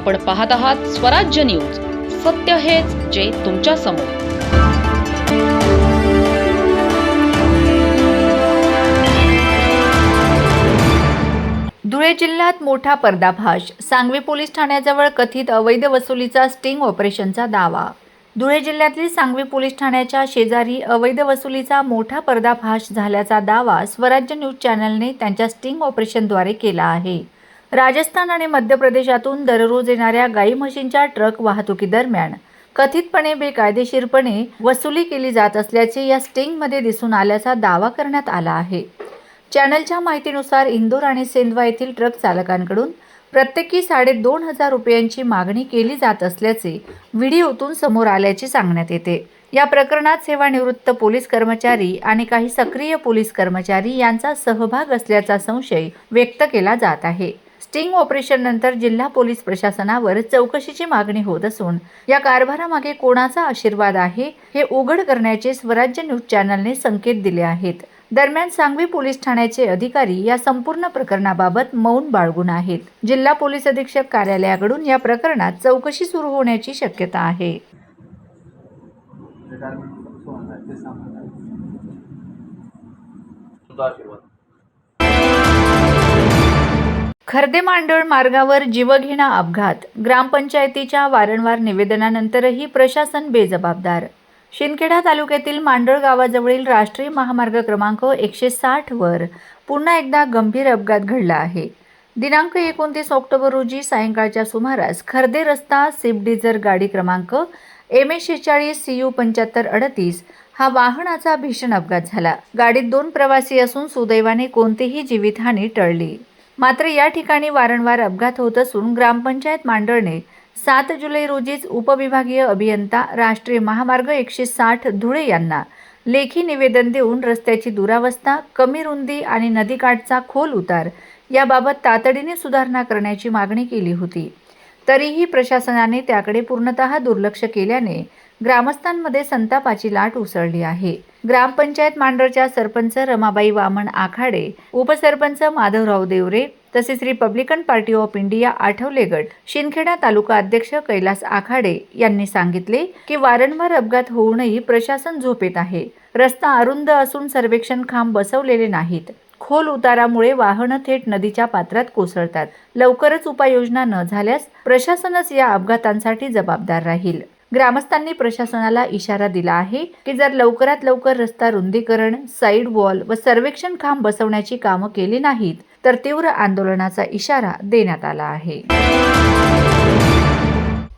आपण पाहत आहात स्वराज्य न्यूज. सत्य हेच जे तुमच्यासमोर. धुळे जिल्ह्यात मोठा पर्दाफाश. सांगवी पोलीस ठाण्याजवळ कथित अवैध वसुलीचा स्टिंग ऑपरेशनचा दावा. धुळे जिल्ह्यातील सांगवी पोलीस ठाण्याच्या शेजारी अवैध वसुलीचा मोठा पर्दाफाश झाल्याचा दावा स्वराज्य न्यूज चॅनलने त्यांच्या स्टिंग ऑपरेशनद्वारे केला आहे. राजस्थान आणि मध्य प्रदेशातून दररोज येणाऱ्या गाई म्हशींच्या ट्रक वाहतुकीदरम्यान कथितपणे बेकायदेशीरपणे वसुली केली जात असल्याचे या स्टिंगमध्ये दिसून आल्याचा दावा करण्यात आला आहे. चॅनलच्या माहितीनुसार इंदोर आणि सेंधवा येथील ट्रक चालकांकडून प्रत्येकी साडेदोन हजार रुपयांची मागणी केली जात असल्याचे व्हिडिओतून समोर आल्याचे सांगण्यात येते. या प्रकरणात सेवानिवृत्त पोलीस कर्मचारी आणि काही सक्रिय पोलीस कर्मचारी यांचा सहभाग असल्याचा संशय व्यक्त केला जात आहे. स्टिंग ऑपरेशननंतर जिल्हा पोलीस प्रशासनावर चौकशीची मागणी होत असून या कारभारामागे कोणाचा आशीर्वाद आहे हे उघड करण्याचे स्वराज्य न्यूज चॅनलने संकेत दिले आहेत. दरम्यान सांगवी पोलीस ठाण्याचे अधिकारी या संपूर्ण प्रकरणाबाबत मौन बाळगून आहेत. जिल्हा पोलीस अधीक्षक कार्यालयाकडून या प्रकरणात चौकशी सुरू होण्याची शक्यता आहे. आशीर्वाद खर्दे मांडळ मार्गावर जीवघेणा अपघात. ग्रामपंचायतीच्या वारंवार निवेदनानंतरही प्रशासन बेजबाबदार. शिंदखेडा तालुक्यातील मांडळ गावाजवळील राष्ट्रीय महामार्ग क्रमांक एकशे साठवर पुन्हा एकदा गंभीर अपघात घडला आहे. दिनांक एकोणतीस ऑक्टोबर रोजी सायंकाळच्या सुमारास खर्दे रस्ता स्विफ्ट गाडी क्रमांक एम ए शेचाळीस सी यू पंच्याहत्तर अडतीस हा वाहनाचा भीषण अपघात झाला. गाडीत दोन प्रवासी असून सुदैवाने कोणतीही जीवितहानी टळली. मात्र या ठिकाणी वारंवार अपघात होत असून ग्रामपंचायत मांडळने सात जुलै रोजीच उपविभागीय अभियंता राष्ट्रीय महामार्ग एकशे साठ धुळे यांना लेखी निवेदन देऊन रस्त्याची दुरावस्था कमी रुंदी आणि नदीकाठचा खोल उतार याबाबत तातडीने सुधारणा करण्याची मागणी केली होती. तरीही प्रशासनाने त्याकडे पूर्णतः दुर्लक्ष केल्याने ग्रामस्थांमध्ये संतापाची लाट उसळली आहे. ग्रामपंचायत मांडरच्या सरपंच रमाबाई वामन आखाडे उपसरपंच माधवराव देवरे तसेच republican party of India Athawale गट शिंदखेडा तालुका अध्यक्ष कैलास आखाडे यांनी सांगितले की वारंवार अपघात होऊनही प्रशासन झोपेत आहे. रस्ता अरुंद असून सर्वेक्षण खांब बसवलेले नाहीत. खोल उतारामुळे वाहनं थेट नदीच्या पात्रात कोसळतात. लवकरच उपाययोजना न झाल्यास प्रशासनच या अपघातांसाठी जबाबदार राहील. ग्रामस्थांनी प्रशासनाला इशारा दिला आहे की जर लवकरात लवकर रस्ता रुंदीकरण साईड वॉल व सर्वेक्षण खांब बसवण्याची कामं केली नाहीत तर तीव्र आंदोलनाचा इशारा देण्यात आला आहे.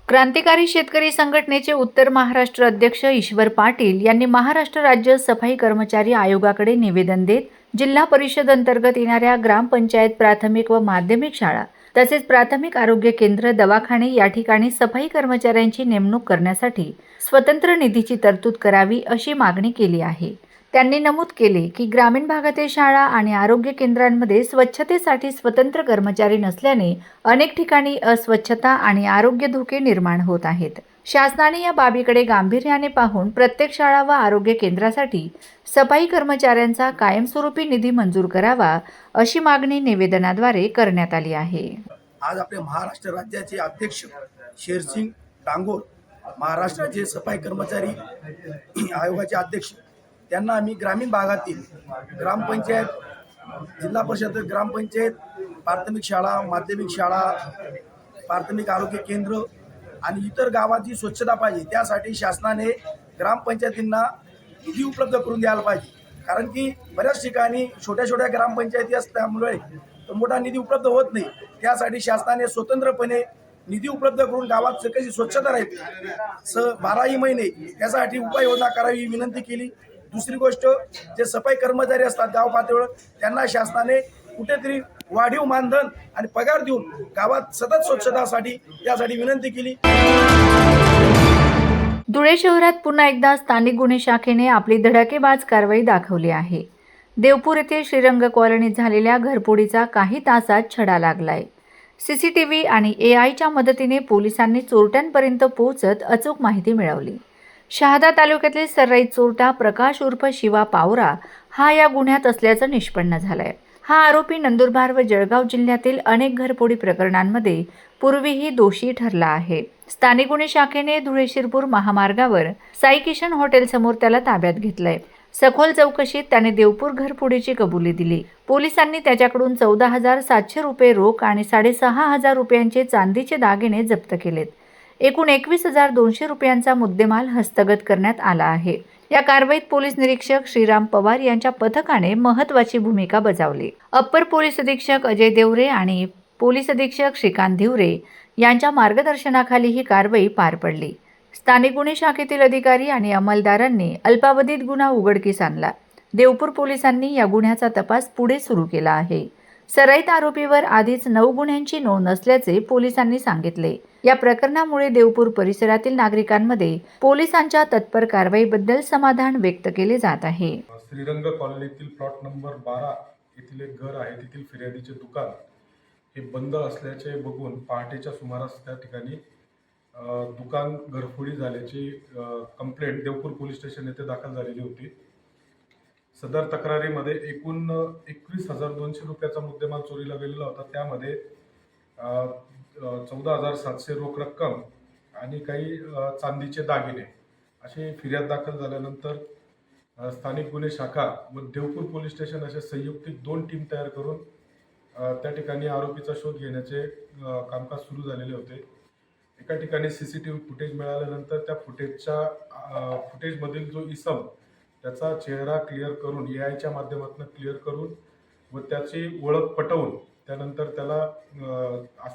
क्रांतिकारी शेतकरी संघटनेचे उत्तर महाराष्ट्र अध्यक्ष ईश्वर पाटील यांनी महाराष्ट्र राज्य सफाई कर्मचारी आयोगाकडे निवेदन देत जिल्हा परिषद अंतर्गत येणाऱ्या ग्रामपंचायत प्राथमिक व माध्यमिक शाळा तसेच प्राथमिक आरोग्य केंद्र दवाखाने या ठिकाणी सफाई कर्मचाऱ्यांची नेमणूक करण्यासाठी स्वतंत्र निधीची तरतूद करावी अशी मागणी केली आहे. त्यांनी नमूद केले की ग्रामीण भागातील शाळा आणि आरोग्य केंद्रांमध्ये स्वच्छतेसाठी स्वतंत्र कर्मचारी नसल्याने अनेक ठिकाणी अस्वच्छता आणि आरोग्य धोके निर्माण होत आहेत. शासनाने या बाबीकडे गांभीर्याने पाहून प्रत्येक शाळा व आरोग्य केंद्रासाठी सफाई कर्मचाऱ्यांचा कायमस्वरूपी निधी मंजूर करावा अशी मागणी निवेदनाद्वारे करण्यात आली आहे. आज आपल्या महाराष्ट्र राज्याचे अध्यक्ष शेरसिंग डांगोर महाराष्ट्राचे सफाई कर्मचारी आयोगाचे अध्यक्ष त्यांना आम्ही ग्रामीण भागातील ग्रामपंचायत जिल्हा परिषद ग्रामपंचायत प्राथमिक शाळा माध्यमिक शाळा प्राथमिक आरोग्य केंद्र आणि इतर गावाची स्वच्छता पाहिजे. त्यासाठी शासनाने ग्रामपंचायतींना निधी उपलब्ध करून द्यायला पाहिजे. कारण की बऱ्याच ठिकाणी छोट्या छोट्या ग्रामपंचायती असल्यामुळे तो मोठा निधी उपलब्ध होत नाही. त्यासाठी शासनाने स्वतंत्रपणे निधी उपलब्ध करून गावात कशी स्वच्छता राहील स बाराही महिने यासाठी उपाययोजना करावी ही विनंती केली. दुसरी गोष्ट जे सफाई कर्मचारी असतात गाव पातळीवर त्यांना शासनाने कुठेतरी वाढीव मानधन आणि पगार देऊन गावात सतत स्वच्छतासाठी यासाठी विनंती केली. धुळे शहरात पुन्हा एकदा स्थानिक गुन्हे शाखेने आपली धडाकेबाज कारवाई दाखवली आहे. देवपूर येथे श्रीरंग कॉलनीत झालेल्या घरफोडीचा काही तासात छडा लागलाय. सी सी टी व्ही आणि ए आयच्या मदतीने पोलिसांनी चोरट्यांपर्यंत पोहोचत अचूक माहिती मिळवली. शहादा तालुक्यातील सर्राई चोरटा प्रकाश उर्फ शिवा पावरा हा या गुन्ह्यात असल्याचं निष्पन्न झालं आहे हा आरोपी नंदुरबार व जळगाव जिल्ह्यातील अनेक घरपोडी प्रकरणांमध्ये पूर्वीही दोषी ठरला आहे. स्थानिक गुन्हे शाखेने धुळे शिरपूर महामार्गावर साई किशन हॉटेलसमोर त्याला ताब्यात घेतलंय. सखोल चौकशीत त्याने देवपूर घरफोडीची कबुली दिली. पोलिसांनी त्याच्याकडून चौदा हजार सातशे रुपये रोख आणि साडेसहा हजार रुपयांचे चांदीचे दागिने जप्त केलेत. एकूण एकवीस हजार दोनशे रुपयांचा मुद्देमाल हस्तगत करण्यात आला आहे. या कारवाईत पोलीस निरीक्षक श्रीराम पवार यांच्या पथकाने महत्वाची भूमिका बजावली. अप्पर पोलीस अधीक्षक अजय देवरे आणि पोलीस अधीक्षक श्रीकांत धिवरे यांच्या मार्गदर्शनाखाली ही कारवाई पार पडली. स्थानिक गुन्हे शाखेतील अधिकारी आणि अंमलदारांनी अल्पावधीत गुन्हा उघडकीस आणला. देवपूर पोलिसांनी या गुन्ह्याचा तपास पुढे सुरू केला आहे. सराईत आरोपीवर आधीच नऊ गुन्ह्यांची नोंद असल्याचे पोलिसांनी सांगितले. या प्रकरणामुळे देवपूर परिसरातील नागरिकांमध्ये पोलिसांच्या तत्पर कारवाईबद्दल समाधान व्यक्त केले जात आहे. श्रीरंग कॉलनीतील प्लॉट नंबर बारा येथील एक घर आहे तेथील फिर्यादीचे दुकान हे बंद असल्याचे बघून पहाटेच्या सुमारास त्या ठिकाणी दुकान घरफोडी झाल्याची कंप्लेंट देवपूर पोलीस स्टेशन येथे दाखल झालेली होती. सदर तक्रारीमध्ये एकूण एकवीस हजार दोनशे रुपयाचा मुद्देमाल चोरीला गेलेला होता. त्यामध्ये चौदा हजार सातशे रोख रक्कम आणि काही चांदीचे दागिने अशी फिर्याद दाखल झाल्यानंतर स्थानिक गुन्हे शाखा व देवपूर पोलीस स्टेशन असे संयुक्तिक दोन टीम तयार करून त्या ठिकाणी आरोपीचा शोध घेण्याचे कामकाज सुरू झालेले होते. एका ठिकाणी C C T V footage मिळाल्यानंतर त्या फुटेजच्या फुटेजमधील जो इसम त्याचा चेहरा क्लिअर करून ए आयच्या माध्यमातून क्लिअर करून व त्याची ओळख पटवून त्यानंतर त्याला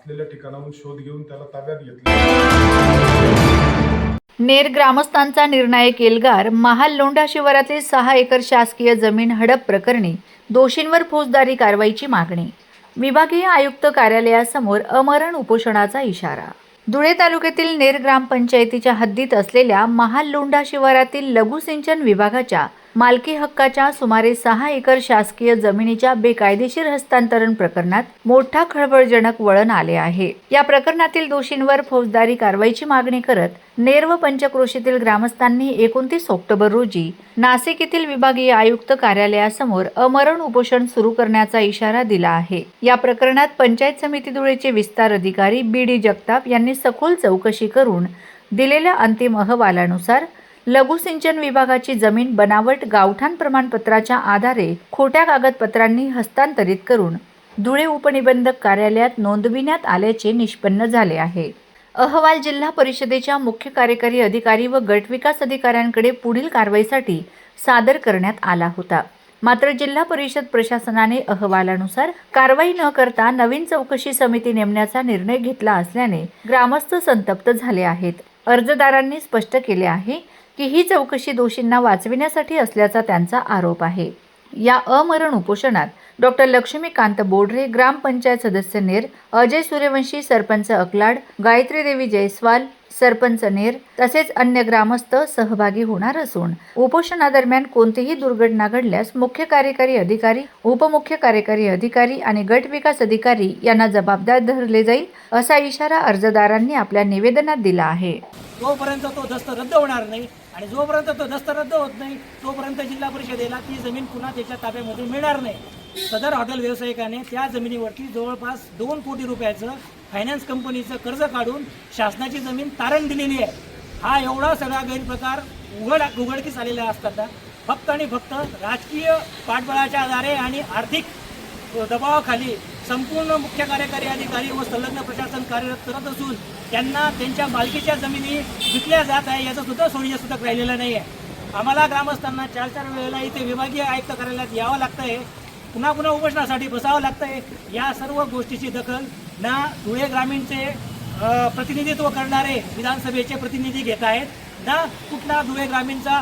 असलेल्या ठिकाणाहून शोध घेऊन त्याला ताब्यात घेतले. नेर ग्रामस्थांचा निर्णायक एल्गार महाल लोंढा शिवारातील सहा एकर शासकीय जमीन हडप प्रकरणी दोषींवर फौजदारी कारवाईची मागणी. विभागीय आयुक्त कार्यालयासमोर अमरण उपोषणाचा इशारा. धुळे तालुक्यातील नेर ग्रामपंचायतीच्या हद्दीत असलेल्या महाल लोंढा शिवारातील लघुसिंचन विभागाच्या मालकी हक्काच्या सुमारे सहा एकर शासकीय जमिनीच्या बेकायदेशीर हस्तांतरण प्रकरणात मोठा खळबळजनक वळण आले आहे. या प्रकरणातील दोषींवर फौजदारी कारवाईची मागणी करत नेर व पंचक्रोशीतील ग्रामस्थांनी एकोणतीस ऑक्टोबर रोजी नाशिक येथील विभागीय आयुक्त कार्यालयासमोर अमरण उपोषण सुरू करण्याचा इशारा दिला आहे. या प्रकरणात पंचायत समिती धुळेचे विस्तार अधिकारी बी डी जगताप यांनी सखोल चौकशी करून दिलेल्या अंतिम अहवालानुसार लघुसिंचन विभागाची जमीन बनावट गावठाण प्रमाणपत्राच्या आधारे खोट्या कागदपत्रांनी हस्तांतरित करून धुळे उपनिबंधक कार्यालयात नोंदविण्यात आल्याचे निष्पन्न झाले आहे. अहवाल जिल्हा परिषदेच्या मुख्य कार्यकारी अधिकारी व गटविकास अधिकाऱ्यांकडे पुढील कारवाईसाठी सादर करण्यात आला होता. मात्र जिल्हा परिषद प्रशासनाने अहवालानुसार कारवाई न करता नवीन चौकशी समिती नेमण्याचा निर्णय घेतला असल्याने ग्रामस्थ संतप्त झाले आहेत. अर्जदारांनी स्पष्ट केले आहे की ही चौकशी दोषींना वाचविण्यासाठी असल्याचा त्यांचा आरोप आहे. या अमरण उपोषणात डॉक्टर लक्ष्मीकांत बोडरे ग्रामपंचायत सदस्य नेर अजय सूर्यवंशी सरपंच अकलाड गायत्री देवी जयस्वाल सरपंच नेर तसेच अन्य ग्रामस्थ सहभागी होणार असून उपोषणादरम्यान कोणतीही दुर्घटना घडल्यास मुख्य कार्यकारी अधिकारी उपमुख्य कार्यकारी अधिकारी आणि गट विकास अधिकारी यांना जबाबदार धरले जाईल असा इशारा अर्जदारांनी आपल्या निवेदनात दिला आहे. जोपर्यंत तो दस्त रद्द होणार नाही आणि जोपर्यंत तो दस्त रद्द होत नाही तोपर्यंत जिल्हा परिषदेला ती जमीन पुन्हा त्याच्या ताब्यामध्ये मिळणार नाही. सदर हॉटेल व्यावसायिकाने त्या जमिनीवरती जवळपास दोन कोटी रुपयाचं फायनान्स कंपनीचं कर्ज काढून शासनाची जमीन तारण दिलेली आहे. हा एवढा सगळा गैरप्रकार उघड उघडकीस आलेला असताना फक्त आणि फक्त राजकीय पाठबळाच्या आधारे आणि आर्थिक दबावाखाली संपूर्ण मुख्य कार्यकारी अधिकारी व संलग्न प्रशासन कार्यरत करत असून त्यांना त्यांच्या मालकीच्या जमिनी विकल्या जात आहे याचं सुद्धा सोडीचं सुद्धा राहिलेलं नाही आहे आम्हाला ग्रामस्थांना चार चार वेळेला इथे विभागीय आयुक्त कार्यालयात यावं लागतं आहे पुन्हा पुन्हा उपोषणासाठी बसावं लागतं आहे या सर्व गोष्टीची दखल ना धुळे ग्रामीणचे प्रतिनिधित्व करणारे विधानसभेचे प्रतिनिधी घेत आहेत. ना कुठला धुळे ग्रामीणचा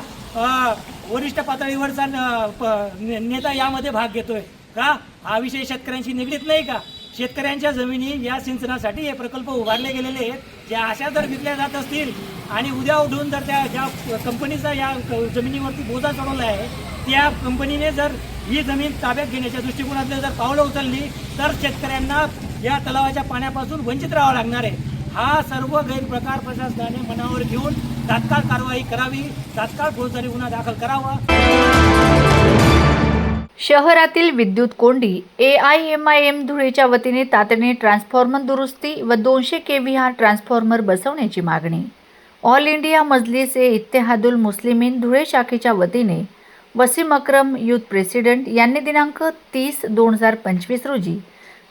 वरिष्ठ पातळीवरचा न- प- ने- नेता यामध्ये भाग घेतोय का? हा विषय शेतकऱ्यांशी निगडीत नाही का? शेतकऱ्यांच्या जमिनी या सिंचनासाठी हे प्रकल्प उभारले गेलेले आहेत. ज्या अशा जर विकल्या जात असतील आणि उद्या उठून जर त्या ज्या कंपनीचा या जमिनीवरती बोजा चढवला आहे त्या कंपनीने जर ही जमीन ताब्यात घेण्याच्या दृष्टिकोनातले जर पावलं उचलली तर शेतकऱ्यांना या तलावाच्या पाण्यापासून वंचित राहावं लागणार आहे. हा सर्व गैरप्रकार प्रशासनाने मनावर घेऊन तात्काळ कारवाई करावी. तात्काळ फौजदारी गुन्हा दाखल करावा. शहरातील विद्युत कोंडी A I M I M धुळेच्या वतीने तातडीने ट्रान्सफॉर्मर दुरुस्ती व दोनशे के व्ही आर ट्रान्सफॉर्मर बसवण्याची मागणी. ऑल इंडिया मजलिस ए इत्तेहादुल मुस्लिमीन धुळे शाखेच्या वतीने वसीम अक्रम युथ प्रेसिडेंट यांनी दिनांक तीस दोन हजार पंचवीस रोजी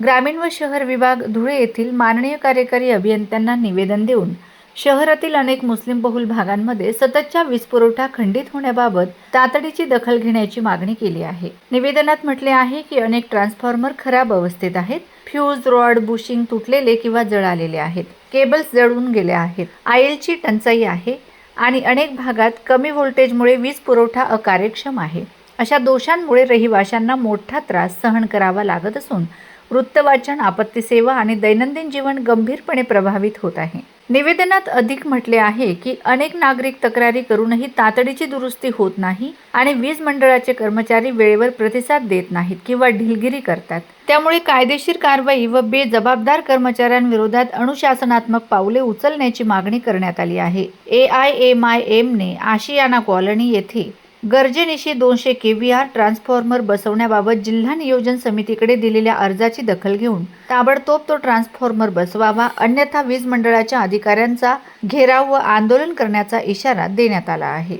ग्रामीण व शहर विभाग धुळे येथील माननीय कार्यकारी अभियंत्यांना निवेदन देऊन शहरातील अनेक मुस्लिम बहुल भागांमध्ये सततच्या वीज पुरवठा खंडित होण्याबाबत तातडीची दखल घेण्याची मागणी केली आहे. निवेदनात म्हटले आहे की अनेक ट्रान्सफॉर्मर खराब अवस्थेत आहेत. फ्यूज रॉड बुशिंग तुटलेले किंवा जळालेले आहेत. केबल्स जळून गेल्या आहेत. आयलची टंचाई आहे आणि अनेक भागात कमी व्होल्टेजमुळे वीज पुरवठा अकार्यक्षम आहे. अशा दोषांमुळे रहिवाशांना मोठा त्रास सहन करावा लागत असून वृत्तवाचन आपत्ती सेवा आणि दैनंदिन जीवन गंभीरपणे प्रभावित होत आहे. निवेदनात अधिक म्हटले आहे की अनेक नागरिक तक्रारी करूनही तातडीची दुरुस्ती होत नाही आणि वीज मंडळाचे कर्मचारी वेळेवर प्रतिसाद देत नाहीत किंवा ढिलगिरी करतात. त्यामुळे कायदेशीर कारवाई व बेजबाबदार कर्मचाऱ्यांविरोधात अनुशासनात्मक पावले उचलण्याची मागणी करण्यात आली आहे. ए आय एम आय एमने आशियाना कॉलनी येथे गरजेनिशी दोनशे के व्ही आर ट्रान्सफॉर्मर बसवण्याबाबत जिल्हा नियोजन समितीकडे दिलेल्या अर्जाची दखल घेऊन ताबडतोब तो ट्रान्सफॉर्मर बसवावा अन्यथा वीज मंडळाच्या अधिकाऱ्यांचा घेराव व आंदोलन करण्याचा इशारा देण्यात आला आहे.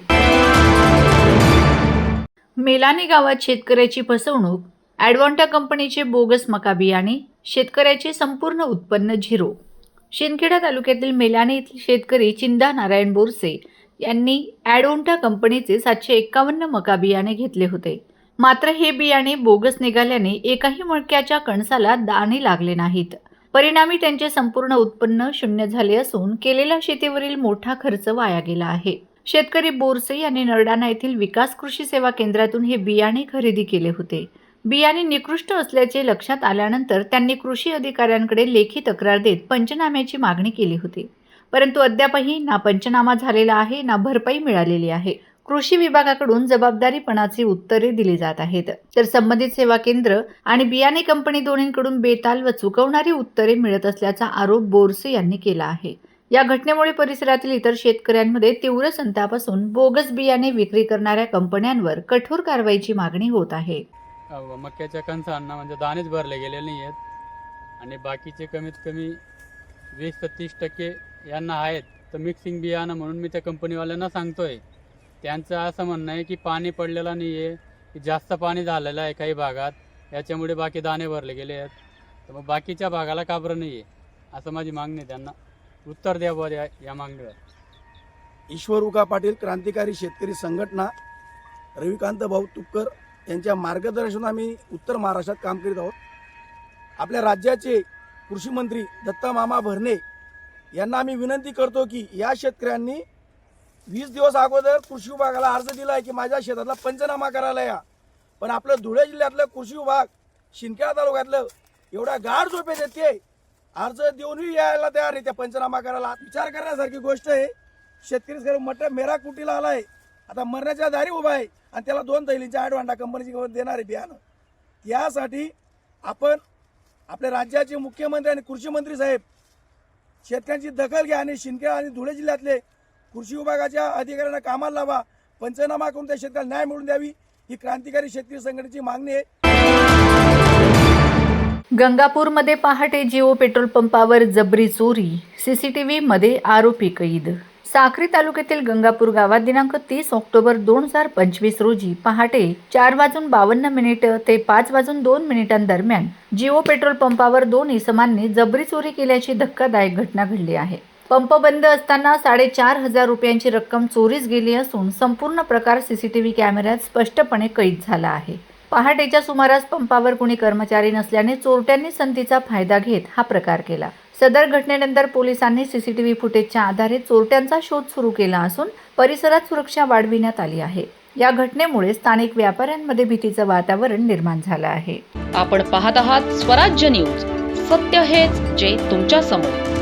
मेलानी गावात शेतकऱ्याची फसवणूक ॲडवॉन्टा कंपनीचे बोगस मका बियाणे शेतकऱ्याचे संपूर्ण उत्पन्न झिरो. शिंदखेडा तालुक्यातील मेलानी येथील शेतकरी चिंदा नारायण बोरसे यांनी ॲडोंटा कंपनीचे सातशे एक्कावन्न मका बियाणे घेतले होते. मात्र हे बियाणे बोगस निघाल्याने एकाही मळक्याच्या कणसाला दाणे लागले नाहीत. परिणामी त्यांचे संपूर्ण उत्पन्न शून्य झाले असून केलेल्या शेतीवरील मोठा खर्च वाया गेला आहे. शेतकरी बोरसे यांनी नरडाणा येथील विकास कृषी सेवा केंद्रातून हे बियाणे खरेदी केले होते. बियाणे निकृष्ट असल्याचे लक्षात आल्यानंतर त्यांनी कृषी अधिकाऱ्यांकडे लेखी तक्रार देत पंचनाम्याची मागणी केली होती. परंतु अद्यापही ना पंचनामा झालेला आहे ना भरपाई मिळालेली आहे. कृषी विभागाकडून जबाबदारीपणाची उत्तरे दिली जात आहेत. तर संबंधित सेवा केंद्र आणि बियाणे कंपनी दोन्हीकडून बेताल व चुकवणारी उत्तरे मिळत असल्याचा आरोप बोरसे यांनी केला आहे. या घटनेमुळे परिसरातील इतर शेतकऱ्यांमध्ये तीव्र संताप असून बोगस बियाणे विक्री करणाऱ्या कंपन्यांवर कठोर कारवाईची मागणी होत आहे. मक्याच्या कणसांना म्हणजे दाणेच भरले गेलेले नाही आहेत आणि बाकीचे कमीत कमी वीस ते तीस टक्के यांना आहेत. तर मिक्सिंग बियाणं म्हणून मी त्या कंपनीवाल्यांना सांगतोय. त्यांचं असं म्हणणं आहे की पाणी पडलेलं नाही आहे की जास्त पाणी झालेलं आहे काही भागात. याच्यामुळे बाकी दाणे भरले गेले आहेत. तर मग बाकीच्या भागाला का बरं नाही आहे असं माझी मागणी आहे त्यांना. उत्तर द्यावं या या मागणीवर. ईश्वर उका पाटील क्रांतिकारी शेतकरी संघटना रविकांत भाऊ तुपकर यांच्या मार्गदर्शनात आम्ही उत्तर महाराष्ट्रात काम करीत आहोत. आपल्या राज्याचे कृषी मंत्री दत्ता मामा भरणे यांना आम्ही विनंती करतो की या शेतकऱ्यांनी वीस दिवस अगोदर कृषी विभागाला अर्ज दिला आहे की माझ्या शेतातला पंचनामा करायला या. पण आपलं धुळे जिल्ह्यातलं कृषी विभाग शिंदखेडा तालुक्यातलं एवढ्या गाढ झोपेत येते अर्ज देऊनही यायला तयार नाही त्या पंचनामा करायला. विचार करण्यासारखी गोष्ट आहे. शेतकरी खरं मटर मेरा कुटीला आलाय. आता मरण्याच्या दारी उभा आहे आणि त्याला दोन दैलींच्या आडवांडा कंपनीची देणार आहे बियाणं. यासाठी आपण आपल्या राज्याचे मुख्यमंत्री आणि कृषी मंत्री साहेब शेतकऱ्यांची दखल घ्या आणि शिंदखेडा आणि धुळे जिल्ह्यातले कृषी विभागाच्या अधिकाऱ्यांना कामाला लावा. पंचनामा करून त्या शेतकऱ्याला न्याय मिळून द्यावी. ही क्रांतिकारी शेतकरी संघटनेची मागणी आहे. गंगापूरमध्ये पहाटे जिओ पेट्रोल पंपावर जबरी चोरी. सीसीटीव्हीमध्ये आरोपी कैद. साक्री तालुक्यातील गंगापूर गावात दिनांक तीस ऑक्टोबर दोन हजार पंचवीस रोजी पहाटे चार वाजून बावन्न मिनिट ते पाच वाजून दोन मिनिटांदरम्यान जिओ पेट्रोल पंपावर दोन इसमांनी जबरी चोरी केल्याची धक्कादायक घटना घडली आहे. पंप बंद असताना साडेचार हजार रुपयांची रक्कम चोरीस गेली असून संपूर्ण प्रकार सीसीटीव्ही कॅमेऱ्यात स्पष्टपणे कैद झाला आहे. पहाटेच्या सुमारास पंपावर कुणी कर्मचारी नसल्याने चोरट्यांनी संधीचा फायदा घेत हा प्रकार केला. सदर घटनेनंतर पोलिसांनी सीसीटीव्ही फुटेजच्या आधारे चोरट्यांचा शोध सुरू केला असून परिसरात सुरक्षा वाढविण्यात आली आहे. या घटनेमुळे स्थानिक व्यापाऱ्यांमध्ये भीतीचं वातावरण निर्माण झालं आहे. आपण पाहत आहात स्वराज्य न्यूज. सत्य हेच जे तुमच्यासमोर